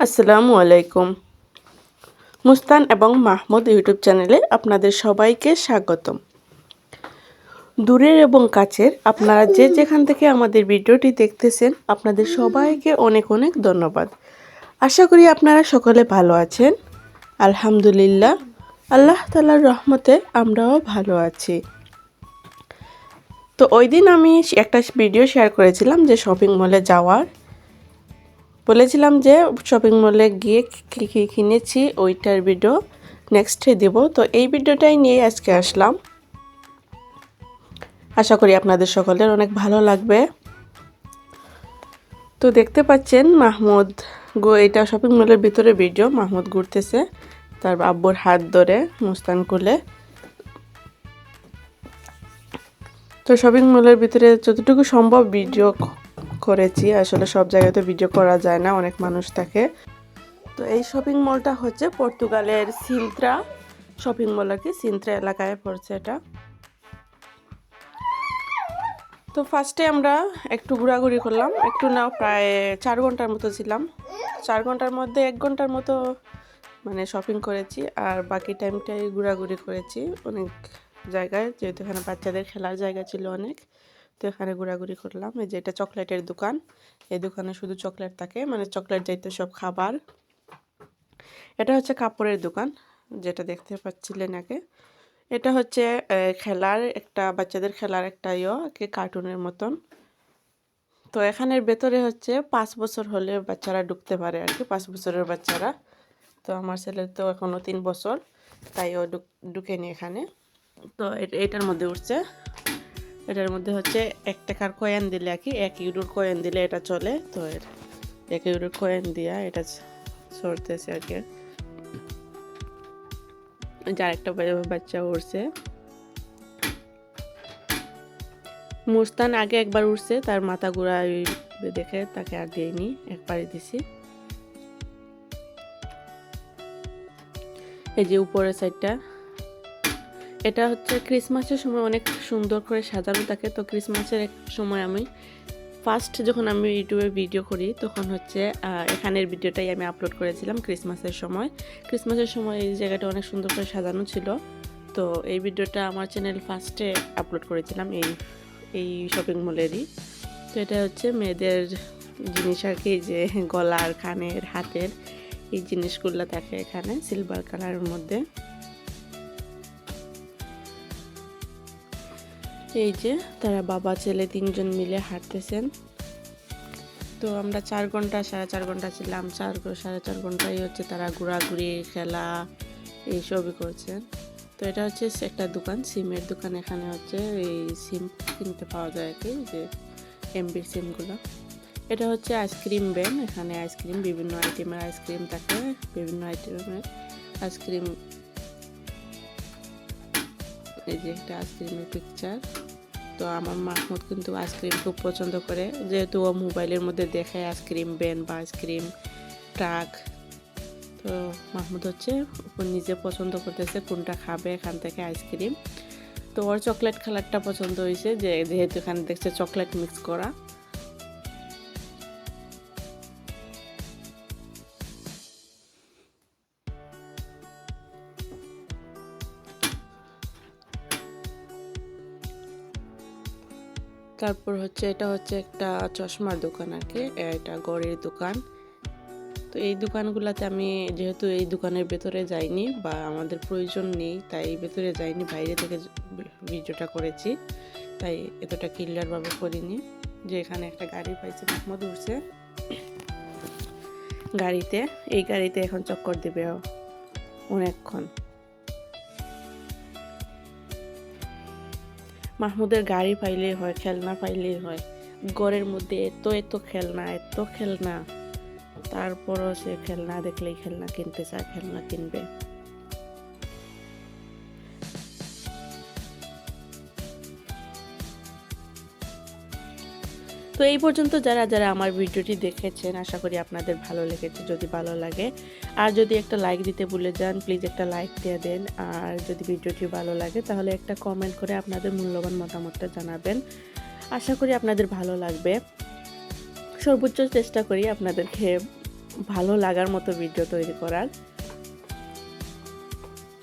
আসসালামু আলাইকুম। মুস্তান এবং মাহমুদ ইউটিউব চ্যানেলে আপনাদের সবাইকে স্বাগতম। দূরের এবং কাছের আপনারা যে যেখান থেকে আমাদের ভিডিওটি দেখতেছেন, আপনাদের সবাইকে অনেক অনেক ধন্যবাদ। আশা করি আপনারা সকলে ভালো আছেন। আলহামদুলিল্লাহ, আল্লাহ তালার রহমতে আমরাও ভালো আছি। তো ওই দিন আমি একটা ভিডিও শেয়ার করেছিলাম যে শপিং মলে যাওয়ার। বলেছিলাম যে শপিং মলে গিয়ে কী কী কিনেছি, ওইটার ভিডিও নেক্সটে দেব। তো এই ভিডিওটাই নিয়ে আজকে আসলাম। আশা করি আপনাদের সকলের অনেক ভালো লাগবে। তো দেখতে পাচ্ছেন মাহমুদ গো, এটা শপিং মলের ভিতরে ভিডিও মাহমুদ ঘুরতেছে তার আব্বুর হাত ধরে মুস্তান কুলে। তো শপিং মলের ভিতরে যতটুকু সম্ভব ভিডিও করেছি, আসলে সব জায়গায় তো ভিডিও করা যায় না, অনেক মানুষ থাকে। তো এই শপিং মলটা হচ্ছে পর্তুগালের সিন্ত্রা শপিং মল আর কি, সিন্ত্রা এলাকায় পড়ছে এটা। তো ফার্স্টে আমরা একটু ঘোরাঘুরি করলাম, একটু না প্রায় চার ঘণ্টার মতো ছিলাম। চার ঘণ্টার মধ্যে এক ঘণ্টার মতো মানে শপিং করেছি, আর বাকি টাইমটাই ঘোরাঘুরি করেছি। অনেক জায়গায়, যেহেতু এখানে বাচ্চাদের খেলার জায়গা ছিল অনেক। তো এখানে ঘোরাঘুরি করলাম। এই যে এটা চকলেটের দোকান। এই দোকানে শুধু চকলেট থাকে মানে চকলেট যাইতে সব খাবার। এটা হচ্ছে কাপড়ের দোকান, যেটা দেখতে পাচ্ছিলেন আগে। এটা হচ্ছে খেলার একটা, বাচ্চাদের খেলার একটা ইয়ে কি কার্টুনের মতন। তো এখানের ভেতরে হচ্ছে পাঁচ বছর হলে বাচ্চারা ঢুকতে পারে আর কি, পাঁচ বছরের বাচ্চারা। তো আমার ছেলের তো এখনও তিন বছর, তাই ও ঢুকেনি এখানে। তো এটার মধ্যে উঠছে। এটার মধ্যে হচ্ছে এক টাকার কয়েন দিলে আর কি, এক ইউরোর কয়েন দিলে এটা চলে। তো এর এক ইউরোর কয়েন দিয়া এটা চড়তেছে আর কি। যার একটা বাচ্চা উঠছে মুস্তান আগে একবার উঠছে তার মাথা ঘুরা দেখে তাকে আর দিইনি, একবারই দিছি। এই যে উপরের সাইডটা এটা হচ্ছে ক্রিসমাসের সময় অনেক সুন্দর করে সাজানো থাকে। তো ক্রিসমাসের এক সময় আমি ফার্স্ট যখন আমি ইউটিউবে ভিডিও করি, তখন হচ্ছে এখানের ভিডিওটাই আমি আপলোড করেছিলাম ক্রিসমাসের সময়। ক্রিসমাসের সময় এই জায়গাটা অনেক সুন্দর করে সাজানো ছিল। তো এই ভিডিওটা আমার চ্যানেল ফার্স্টে আপলোড করেছিলাম এই এই শপিং মলেরই তো এটা হচ্ছে মেয়েদের জিনিস আর কি যে গলার, কানের, হাতের এই জিনিসগুলো থাকে এখানে সিলভার কালারের মধ্যে। এই যে, তারা বাবা, ছেলে তিনজন মিলে হাঁটতেছেন। তো আমরা চার ঘণ্টা, সাড়ে চার ঘণ্টা ছিলাম। চার সাড়ে চার ঘন্টাই হচ্ছে তারা ঘোরাঘুরি, খেলা, এইসবই করছেন। তো এটা হচ্ছে একটা দোকান, সিমের দোকান। এখানে হচ্ছে এই সিম কিনতে পাওয়া যায় কি যে এমবির সিমগুলো। এটা হচ্ছে আইসক্রিম ব্যান। এখানে আইসক্রিম, বিভিন্ন আইটেমের আইসক্রিম থাকে, বিভিন্ন আইটেমের আইসক্রিম এই যে একটা আইসক্রিমের পিকচার তো আমার মাহমুদ কিন্তু আইসক্রিম খুব পছন্দ করে। যেহেতু ও মোবাইলের মধ্যে দেখে আইসক্রিম ব্যান বা আইসক্রিম, ট্রাক। তো মাহমুদ হচ্ছে নিজে পছন্দ করতেছে কোনটা খাবে, এখান থেকে আইসক্রিম। তো ওর চকলেট কালারটা পছন্দ হয়েছে যে, যেহেতু এখানে দেখছে চকলেট মিক্স করা। তারপর হচ্ছে এটা হচ্ছে একটা চশমার দোকান আর কি। এটা গড়ের দোকান। তো এই দোকানগুলোতে আমি যেহেতু এই দোকানের ভেতরে যাইনি বা আমাদের প্রয়োজন নেই, তাই ভেতরে যাইনি, বাইরে থেকে ভিডিওটা করেছি। তাই এতটা ক্লিয়ারভাবে করিনি। যে এখানে একটা গাড়ি পাইছে মাহমুদ উঠছে গাড়িতে, এই গাড়িতে এখন চক্কর দেবে অনেকক্ষণ। মাহমুদের গাড়ি পাইলেই হয়, খেলনা পাইলেই হয়। ঘরের মধ্যে এত এত খেলনা এত খেলনা। তারপরও সে খেলনা দেখলেই খেলনা কিনতে চায়, খেলনা কিনবে। তো এই পর্যন্ত যারা যারা আমার ভিডিওটি দেখেছেন, আশা করি আপনাদের ভালো লেগেছে, যদি ভালো লাগে। আর যদি একটা লাইক দিতে ভুলে যান প্লিজ একটা লাইক দিয়ে দেন। আর যদি ভিডিওটি ভালো লাগে, তাহলে একটা কমেন্ট করে আপনাদের মূল্যবান মতামতটা জানাবেন। আশা করি আপনাদের ভালো লাগবে। সর্বোচ্চ চেষ্টা করি আপনাদেরকে ভালো লাগার মতো ভিডিও তৈরি করার।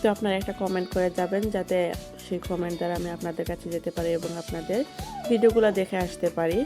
তো আপনারা একটা কমেন্ট করে যাবেন, যাতে সেই কমেন্ট দ্বারা আমি আপনাদের কাছে যেতে পারি এবং আপনাদের ভিডিওগুলো দেখে আসতে পারি।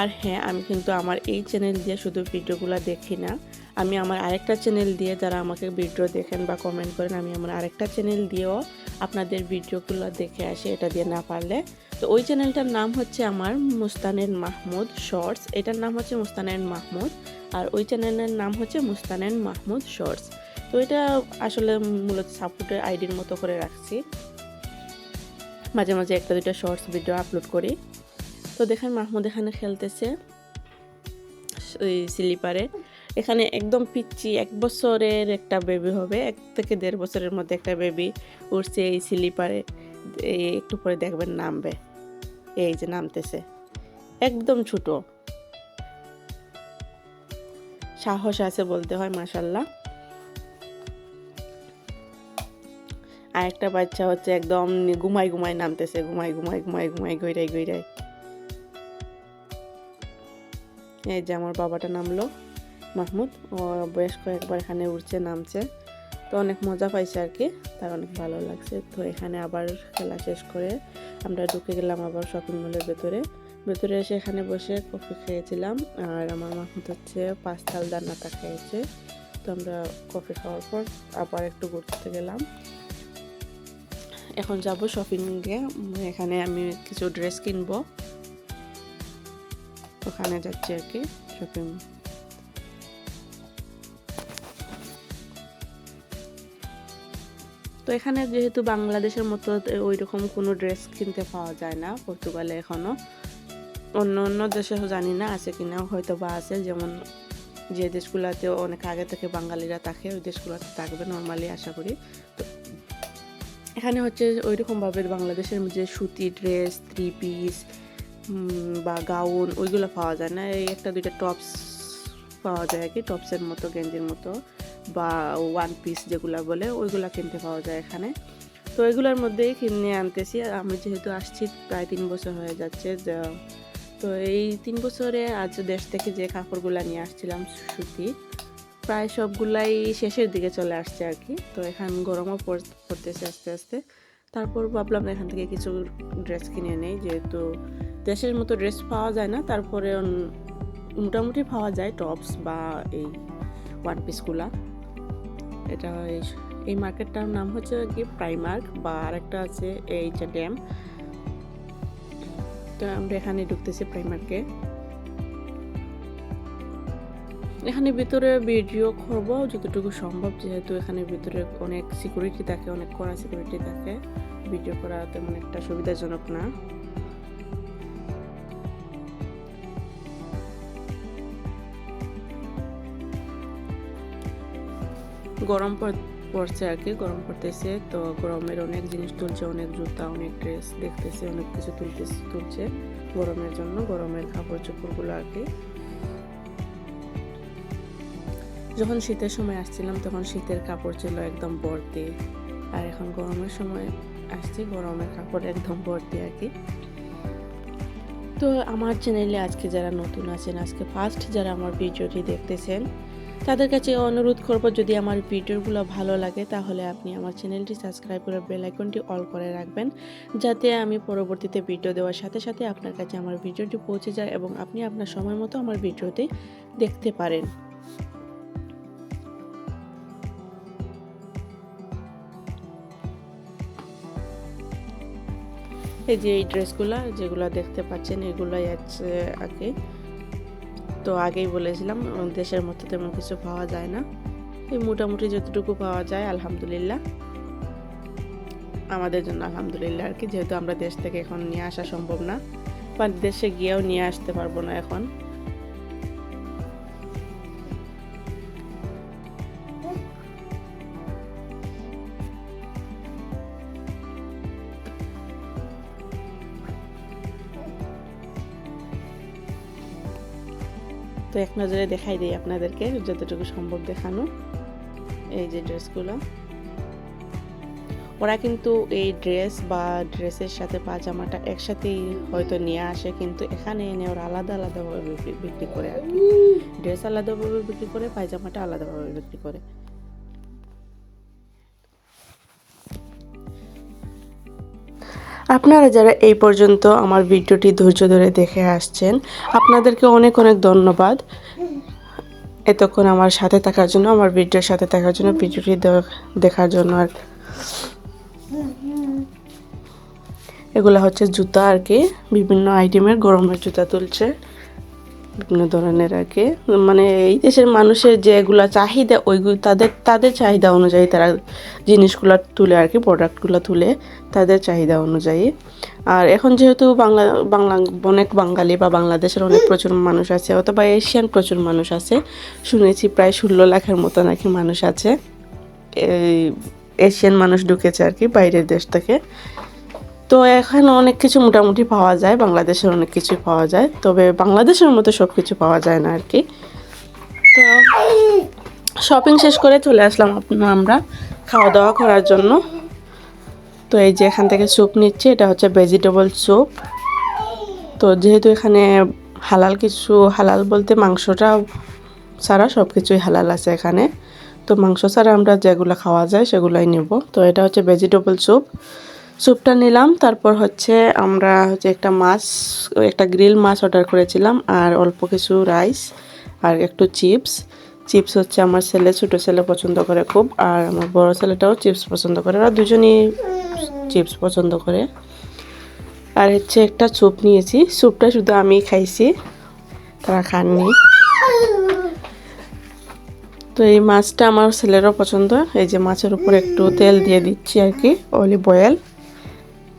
আর হ্যাঁ আমি কিন্তু আমার এই চ্যানেল দিয়ে শুধু ভিডিওগুলো দেখি না। আমি আমার আরেকটা চ্যানেল দিয়ে যারা আমাকে ভিডিও দেখেন বা কমেন্ট করেন, আমি আমার আরেকটা চ্যানেল দিয়েও আপনাদের ভিডিওগুলো দেখে আসি, এটা দিয়ে না পারলে। তো ওই চ্যানেলটার নাম হচ্ছে আমার মুস্তানেন মাহমুদ শর্টস এটার নাম হচ্ছে মুস্তানেন মাহমুদ আর ওই চ্যানেলের নাম হচ্ছে মুস্তানেন মাহমুদ শর্টস তো এটা আসলে মূলত সাপোর্টের আইডির মতো করে রাখছি। মাঝে মাঝে একটা দুটা শর্টস ভিডিও আপলোড করি। তো দেখেন মাহমুদ এখানে খেলতেছে, ওই স্লিপারে এখানে একদম পিচ্ছি এক বছরের একটা বেবি হবে, এক থেকে দেড় বছরের মধ্যে একটা বেবি উঠছে এই স্লিপারে একটু পরে দেখবেন নামবে। এই যে নামতেছে। একদম ছোট। সাহস আছে বলতে হয় মাসাল্লাহ আর একটা বাচ্চা হচ্ছে একদম ঘুমাই ঘুমাই নামতেছে ঘুমাই ঘুমাই ঘুমাই ঘুমাই গৈরাই গৈরাই এই যে আমার বাবাটা নামলো, মাহমুদ। ও বেশ কয়েকবার এখানে উঠছে নামছে। তো অনেক মজা পাইছে আর কি, তার অনেক ভালো লাগছে। তো এখানে আবার খেলা শেষ করে আমরা ঢুকে গেলাম আবার শপিং মলের ভেতরে। ভেতরে এসে এখানে বসে কফি খেয়েছিলাম আর আমার মাহমুদ হচ্ছে পাঁচতাল দান্নাটা খেয়েছে। তো আমরা কফি খাওয়ার পর আবার একটু ঘুরতে গেলাম। এখন যাব শপিংয়ে এখানে আমি কিছু ড্রেস কিনবো। ওখানে যাচ্ছি আর কি শপিং তো এখানে যেহেতু বাংলাদেশের মতো ওই রকম কোনো ড্রেস কিনতে পাওয়া যায় না, পর্তুগালে এখনও অন্য অন্য দেশে জানি না আছে কিনা হয়তো বা আছে। যেমন যে দেশগুলোতে অনেক আগে থেকে বাঙালিরা থাকে, ওই দেশগুলোতে থাকবে নর্মালি আশা করি। তো এখানে হচ্ছে ওই রকমভাবে বাংলাদেশের যে সুতি ড্রেস থ্রি পিস বা গাউন, ওইগুলো পাওয়া যায় না। এই একটা, দুইটা টপস পাওয়া যায় কি টপসের মতো, গেঞ্জির মতো, বা ওয়ান পিস যেগুলো বলে, ওইগুলো কিনতে পাওয়া যায় এখানে। তো এগুলোর মধ্যেই কিনে আনতেছি। আমি যেহেতু আসছি, প্রায় তিন বছর হয়ে যাচ্ছে তো এই তিন বছরে আজ দেশ থেকে যে কাপড়গুলো নিয়ে আসছিলাম, সুতি, প্রায় সবগুলাই শেষের দিকে চলে আসছে আর কি। তো এখান গরমও পড়তেছে আস্তে আস্তে। তারপর ভাবলাম এখান থেকে কিছু ড্রেস কিনে নেই, যেহেতু দেশের মতো ড্রেস পাওয়া যায় না, তারপরে মোটামুটি পাওয়া যায় টপস বা এই ওয়ান পিসগুলা এটা এই মার্কেটটার নাম হচ্ছে কি প্রাইমার্ক বা আরেকটা আছে এইচ এন্ড এম তো আমরা এখানে ঢুকতেছি প্রাইমার্কে এখানে ভিতরে ভিডিও করব, যতটুকু সম্ভব, যেহেতু এখানে ভিতরে অনেক সিকিউরিটি থাকে, অনেক কড়া সিকিউরিটি থাকে। ভিডিও করা তেমন একটা সুবিধাজনক না। গরম পড়ছে আর কি, গরম পড়তেছে। তো গরমের অনেক জিনিস তুলছে, অনেক জুতা, অনেক ড্রেস দেখতেছে, অনেক কিছু তুলতেছে তুলছে গরমের জন্য, গরমের কাপড় চোপড়গুলো আর কি। যখন শীতের সময় আসছিলাম, তখন শীতের কাপড় ছিল একদম ভর্তি। আর এখন গরমের সময় আসছি, গরমের কাপড় একদম ভর্তি আর কি। তো আমার চ্যানেলে আজকে যারা নতুন আছেন, আজকে ফার্স্ট যারা আমার ভিডিওটি দেখতেছেন তাদের কাছে অনুরোধ করব, যদি আমার ভিডিওগুলো ভালো লাগে, তাহলে আপনি আমার চ্যানেলটি সাবস্ক্রাইব করে বেল আইকনটি অল করে রাখবেন, যাতে আমি পরবর্তীতে ভিডিও দেওয়ার সাথে সাথে আপনার কাছে আমার ভিডিওটি পৌঁছে যায় এবং আপনি আপনার সময় মতো আমার ভিডিওতে দেখতে পারেন। এই যে এই ড্রেসগুলো যেগুলো দেখতে পাচ্ছেন, এগুলোই আছে আগে তো আগেই বলেছিলাম দেশের মধ্যে তেমন কিছু পাওয়া যায় না। এই মোটামুটি যতটুকু পাওয়া যায়, আলহামদুলিল্লাহ। আমাদের জন্য আলহামদুলিল্লাহ আর কি, যেহেতু আমরা দেশ থেকে এখন নিয়ে আসা সম্ভব না। বা দেশে গিয়েও নিয়ে আসতে পারব না এখন। তো এক নজরে দেখাই দিই আপনাদেরকে যতটুকু সম্ভব দেখানো এই যে ড্রেসগুলো। ওরা কিন্তু এই ড্রেস বা ড্রেসের সাথে পাজামাটা একসাথেই হয়তো নিয়ে আসে কিন্তু এখানে এনে ওরা আলাদা আলাদাভাবে বিক্রি- বিক্রি করে আর কি। ড্রেস আলাদাভাবে বিক্রি করে পায়জামাটা আলাদাভাবে বিক্রি করে। আপনারা যারা এই পর্যন্ত আমার ভিডিওটি ধৈর্য ধরে দেখে আসছেন, আপনাদেরকে অনেক অনেক ধন্যবাদ। এতক্ষণ আমার সাথে থাকার জন্য, আমার ভিডিওর সাথে থাকার জন্য, ভিডিওটি দেখার জন্য আর এগুলো হচ্ছে জুতা আর কি, বিভিন্ন আইটেমের গরমের জুতা তুলছে। বিভিন্ন ধরনের আর কি। মানে এই দেশের মানুষের যেগুলো চাহিদা, ওইগুলো তাদের তাদের চাহিদা অনুযায়ী তারা জিনিসগুলো তুলে আর কি প্রোডাক্টগুলো তুলে তাদের চাহিদা অনুযায়ী। আর এখন যেহেতু বাংলা বাংলা, অনেক বাঙালি বা বাংলাদেশের অনেক প্রচুর মানুষ আছে, অথবা এশিয়ান প্রচুর মানুষ আছে, শুনেছি প্রায় ষোলো লাখের মতো নাকি মানুষ আছে। এই এশিয়ান মানুষ ঢুকেছে আর কি বাইরের দেশ থেকে। তো এখানে অনেক কিছু মোটামুটি পাওয়া যায়, বাংলাদেশের অনেক কিছু পাওয়া যায়, তবে বাংলাদেশের মতো সব কিছু পাওয়া যায় না আর কি তো শপিং শেষ করে চলে আসলাম আমরা খাওয়া দাওয়া করার জন্য। তো এই যে এখান থেকে স্যুপ নিচ্ছি, এটা হচ্ছে ভেজিটেবল স্যুপ তো যেহেতু এখানে হালাল কিছু, হালাল বলতে মাংসটা ছাড়া সব কিছুই হালাল আছে এখানে। তো মাংস ছাড়া আমরা যেগুলো খাওয়া যায় সেগুলোই নেব। তো এটা হচ্ছে ভেজিটেবল স্যুপ স্যুপটা নিলাম, তারপর হচ্ছে আমরা হচ্ছে একটা মাছ, একটা গ্রিল মাছ অর্ডার করেছিলাম, আর অল্প কিছু রাইস আর একটু চিপস। চিপস হচ্ছে আমার ছেলে, ছোটো ছেলে পছন্দ করে খুব, আর আমার বড় ছেলেটাও চিপস পছন্দ করে আর দুজনই চিপস পছন্দ করে। আর হচ্ছে একটা স্যুপ নিয়েছি, স্যুপটা শুধু আমি খাইছি, তারা খাননি। তো এই মাছটা আমার ছেলেরও পছন্দ, এই যে মাছের উপর একটু তেল দিয়ে দিচ্ছি আর কি অলিভ অয়েল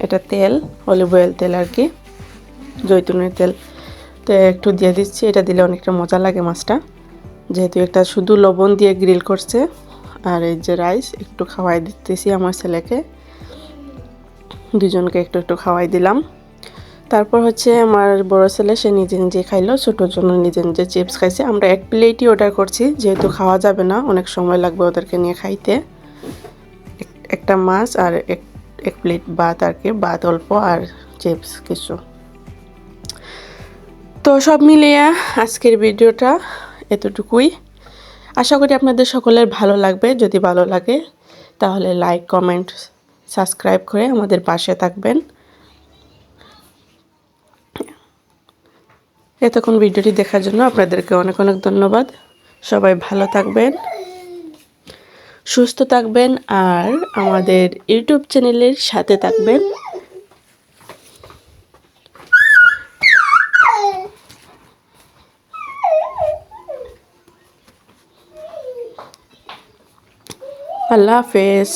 এটা তেল অলিভ অয়েল তেল আর কি জৈতুনের তেল। তো একটু দিয়ে দিচ্ছি, এটা দিলে অনেকটা মজা লাগে মাছটা। যেহেতু এটা শুধু লবণ দিয়ে গ্রিল করছে, আর এই যে রাইস একটু খাওয়াই দিতেছি আমার ছেলেকে। দুজনকে একটু একটু খাওয়াই দিলাম। তারপর হচ্ছে আমার বড় ছেলে, সে নিজে নিজে খাইলো ছোটোর জন্য নিজে নিজে চিপস খাইছে। আমরা এক প্লেটই অর্ডার করছি, যেহেতু খাওয়া যাবে না, অনেক সময় লাগবে ওদেরকে নিয়ে খাইতে। এক- একটা মাছ আর এক এক প্লেট ভাত আর কি, ভাত অল্প আর চিপস কিছু। তো সব মিলিয়ে আজকের ভিডিওটা এতটুকুই। আশা করি আপনাদের সকলের ভালো লাগবে। যদি ভালো লাগে, তাহলে লাইক কমেন্ট সাবস্ক্রাইব করে আমাদের পাশে থাকবেন। এতক্ষণ ভিডিওটি দেখার জন্য আপনাদেরকে অনেক অনেক ধন্যবাদ। সবাই ভালো থাকবেন। সুস্থ থাকবেন আর আমাদের ইউটিউব চ্যানেলের সাথে থাকবেন। আল্লাহ হাফেজ।